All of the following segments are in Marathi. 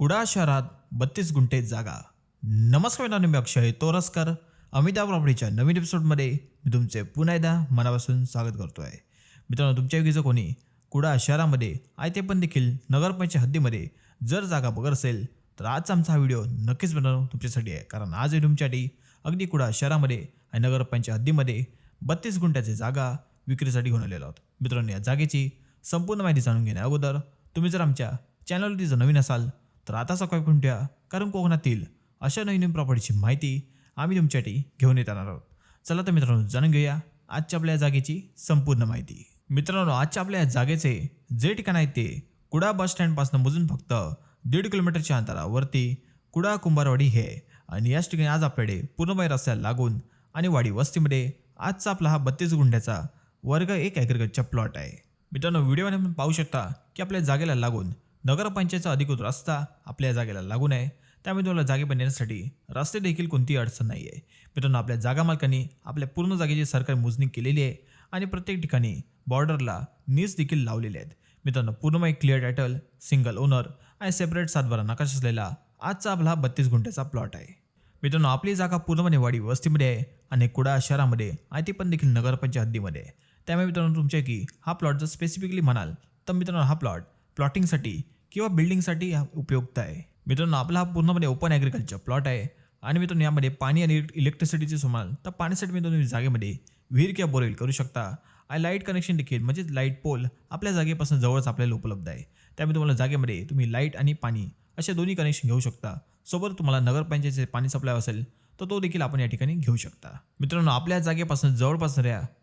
कुडा शहरात बत्तीस गुंठे जागा. नमस्कार मी अक्षय तोरसकर. अमिता प्रॉपर्टीच्या नवीन एपिसोडमध्ये मी तुमचे पुन्हा एकदा मनापासून स्वागत करतो आहे मित्रांनो तुमच्या विगीचं कोणी कुडा शहरामध्ये आयते पण देखील नगरपंचायत हद्दीमध्ये जर जागा बघत असेल तर आजचा आमचा हा व्हिडिओ नक्कीच मित्रांनो तुमच्यासाठी आहे. कारण आज तुमच्यासाठी अगदी कुडा शहरामध्ये आणि नगरपंचायत हद्दीमध्ये बत्तीस गुंठ्याची जागा विक्रीसाठी घेऊन आलेलो आहोत. मित्रांनो या जागेची संपूर्ण माहिती जाणून घेण्या अगोदर तुम्ही जर आमच्या चॅनलवरती जर नवीन असाल तर आता सकाळी करून कारण कोकणातील अशा नवीन नवीन प्रॉपर्टीची माहिती आम्ही तुमच्यासाठी घेऊन येत राहणार आहोत. चला तर मित्रांनो जाणून घेऊया आजच्या आपल्या या जागेची संपूर्ण माहिती. मित्रांनो आजच्या आपल्या या जागेचे जे ठिकाण आहे ते कुडा बस स्टँडपासून मोजून फक्त दीड किलोमीटरच्या अंतरावरती कुडा कुंभारवाडी हे आणि याच ठिकाणी आज आपल्याकडे पूर्णबाई रस्त्याला लागून आणि वाडी वस्तीमध्ये आजचा आपला हा बत्तीस गुंठ्याचा वर्ग एक ॲग्रिकल्चर प्लॉट आहे. मित्रांनो व्हिडिओमध्ये आपण पाहू शकता की आपल्या जागेला लागून नगरपंचायतचा अधिकृत रस्ता आपल्या जागेला लागून आहे त्यामुळे तुम्हाला जागे बनण्यासाठी रस्ते देखील कोणतीही अडचण नाही आहे मित्रांनो आपल्या जागा मालकांनी आपल्या पूर्ण जागेची सरकारी मोजणी केलेली आहे आणि प्रत्येक ठिकाणी बॉर्डरला नीज देखील लावलेले आहेत. मित्रांनो पूर्ण एक क्लिअर टायटल सिंगल ओनर आणि सेपरेट सातबारा नकाश असलेला आजचा आपला हा बत्तीस गुंठ्याचा प्लॉट आहे. मित्रांनो आपली जागा पूर्णपणे वाडी वस्तीमध्ये आहे आणि कुडा शहरामध्ये आहे ती पण देखील नगरपंचायत हद्दीमध्ये आहे. त्यामुळे मित्रांनो तुमच्या की हा प्लॉट जर स्पेसिफिकली म्हणाल तर मित्रांनो हा प्लॉट प्लॉटिंगसाठी किंवा बिल्डिंगसाठी हा उपयुक्त आहे. मित्रांनो आपला हा पूर्णपणे ओपन ॲग्रिकल्चर प्लॉट आहे. आणि मित्रांनो यामध्ये पाणी आणि इलेक्ट्रिसिटीचे सुमाल तर पाण्यासाठी मित्रांनो तुम्ही जागेमध्ये विहीर किंवा बोरवेल करू शकता. आणि लाइट कनेक्शन देखील म्हणजे लाइट पोल आपल्या जागेपासून जवळच आपल्याला उपलब्ध आहे. त्यामुळे तुम्हाला जागेमध्ये तुम्ही लाइट आणि पाणी असे दोन्ही कनेक्शन घेऊ शकता. सोबत तुम्हाला नगरपंचायतीचे पाणी सप्लाय असेल तर तो देखील आपण या ठिकाणी घेऊ शकता. मित्रांनो आपल्या जागेपासून जवळपास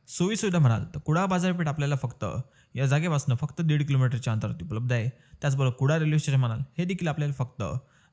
सोयीसुविधा म्हणाल तर कुडा बाजारपेठ आपल्याला फक्त या जागेपासून फक्त दीड किलोमीटरच्या अंतरावरती उपलब्ध आहे. त्याचबरोबर कुडा रेल्वे स्टेशन म्हणाल हे देखील आपल्याला फक्त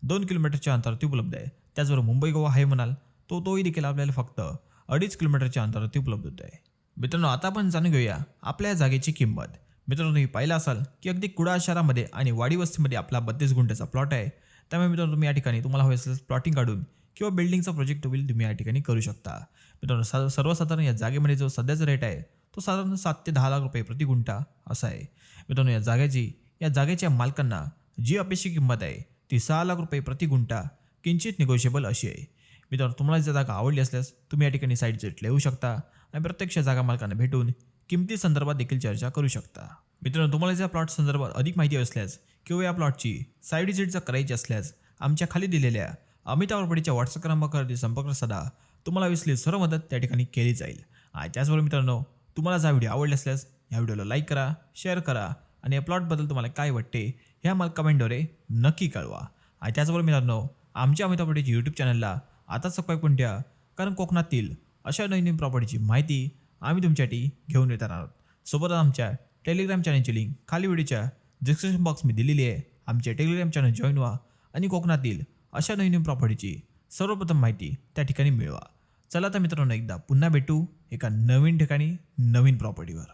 दोन किलोमीटरच्या अंतरावरती उपलब्ध आहे. त्याचबरोबर मुंबई गोवा हाय म्हणाल तो तोही देखील आपल्याला फक्त अडीच किलोमीटरच्या अंतरावरती उपलब्ध होत आहे मित्रांनो आता आपण जाणून घेऊया आपल्या या जागेची किंमत. मित्रांनो तुम्ही पाहिलं असाल की अगदी कुडा शहरामध्ये आणि वाडी वस्तीमध्ये आपला बत्तीस गुंठ्याचा प्लॉट आहे. त्यामुळे मित्रांनो तुम्ही या ठिकाणी तुम्हाला हवे असेल प्लॉटिंग काढून किंवा बिल्डिंगचा प्रोजेक्ट होईल तुम्ही या ठिकाणी करू शकता. मित्रांनो सा सर्वसाधारण या जागेमध्ये जो सध्याचा रेट आहे तो साधारण सात ते दहा लाख रुपये प्रति गुंठा असा आहे. मित्रांनो या जागेची या जागेच्या मालकांना जी अपेक्षित किंमत आहे ती सहा लाख रुपये प्रति गुंठा किंचित निगोशिएबल अशी आहे. मित्रांनो तुम्हाला जर जागा आवडली असल्यास तुम्ही या ठिकाणी साईड जेट लिहू शकता आणि प्रत्यक्ष जागा मालकांना भेटून किमती संदर्भात देखील चर्चा करू शकता. मित्रांनो तुम्हाला या प्लॉट संदर्भात अधिक माहिती असल्यास किंवा या प्लॉटची साईड विजिट जर करायची असल्यास आमच्या खाली दिलेल्या अमित आवरपडीच्या व्हॉट्सअप क्रमांकावरती संपर्क साधा. तुम्हाला विसली सर्व मदत त्या ठिकाणी केली जाईल. आणि त्याचबरोबर मित्रांनो तुम्हाला जर हा व्हिडिओ आवडला असल्यास या व्हिडिओला लाईक करा शेअर करा आणि या प्लॉटबद्दल तुम्हाला काय वाटते हे आम्हाला कमेंटद्वारे नक्की कळवा. आणि त्याचबरोबर मित्रांनो आमच्या अमिता प्रॉपर्टीच्या यूट्यूब चॅनलला आता सबस्क्राईब करून ठेवा कारण कोकणातील अशा नवीन नवीन प्रॉपर्टीची माहिती आम्ही तुमच्यासाठी घेऊन येत आहोत. सोबतच आमच्या टेलिग्राम चॅनलची लिंक खाली व्हिडिओच्या डिस्क्रिप्शन बॉक्समध्ये दिलेली आहे. आमच्या टेलिग्राम चॅनल जॉईन व्हा आणि कोकणातील अशा नवीन प्रॉपर्टीची सर्वप्रथम माहिती त्या ठिकाणी मिळवा. चला तर मित्रांनो एकदा पुन्हा भेटू एका नवीन ठिकाणी नवीन प्रॉपर्टीवर